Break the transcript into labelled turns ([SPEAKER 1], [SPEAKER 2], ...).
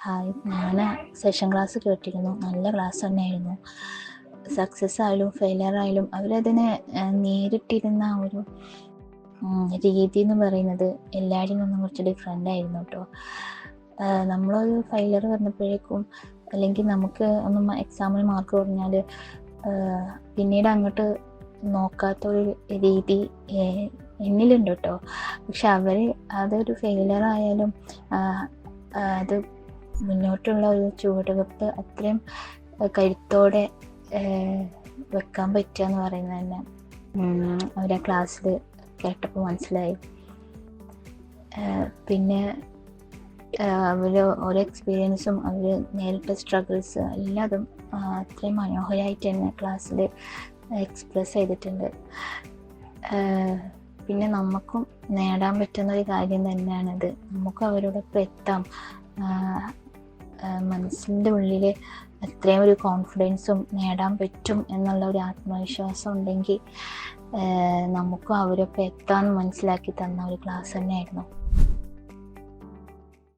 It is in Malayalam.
[SPEAKER 1] ഹായ്. ഞാൻ സെഷൻ ക്ലാസ് കേട്ടിരുന്നു. നല്ല ക്ലാസ് തന്നെയായിരുന്നു. സക്സസ് ആയാലും ഫെയിലിയർ ആയാലും അവരതിനെ നേരിട്ടിരുന്ന ഒരു രീതി എന്ന് പറയുന്നത് എല്ലാവരിൽ നിന്നും കുറച്ച് ഡിഫറെന്റ് ആയിരുന്നു കേട്ടോ നമ്മളൊരു ഫെയിലിയർ വന്നപ്പോഴേക്കും അല്ലെങ്കിൽ നമുക്ക് ഒന്ന് എക്സാമിൽ മാർക്ക് കുറഞ്ഞാൽ പിന്നീട് അങ്ങോട്ട് നോക്കാത്ത ഒരു രീതി എന്നിലുണ്ട് കേട്ടോ പക്ഷെ അവർ അതൊരു ഫെയിലിയർ ആയാലും അത് മുന്നോട്ടുള്ള ഒരു ചുവടുവെപ്പ് അത്രയും കരുത്തോടെ വെക്കാൻ പറ്റുക എന്ന് പറയുന്നത് തന്നെ. അവരെ ക്ലാസ്സിൽ കേട്ടപ്പോൾ മനസ്സിലായി. പിന്നെ അവർ ഓരോ എക്സ്പീരിയൻസും അവർ നേരിട്ട സ്ട്രഗിൾസ് എല്ലാതും അത്രയും മനോഹരമായിട്ട് തന്നെ ക്ലാസ്സിൽ എക്സ്പ്രസ് ചെയ്തിട്ടുണ്ട്. പിന്നെ നമുക്കും നേടാൻ പറ്റുന്ന ഒരു കാര്യം തന്നെയാണിത്. നമുക്കും അവരോടൊപ്പം എത്താം. മനസ്സിന്റെ ഉള്ളിൽ അത്രയും ഒരു കോൺഫിഡൻസും നേടാൻ പറ്റും എന്നുള്ള ഒരു ആത്മവിശ്വാസം ഉണ്ടെങ്കിൽ നമുക്കും അവരൊപ്പം എത്താൻ മനസ്സിലാക്കി തന്ന ഒരു ക്ലാസ് തന്നെയായിരുന്നു.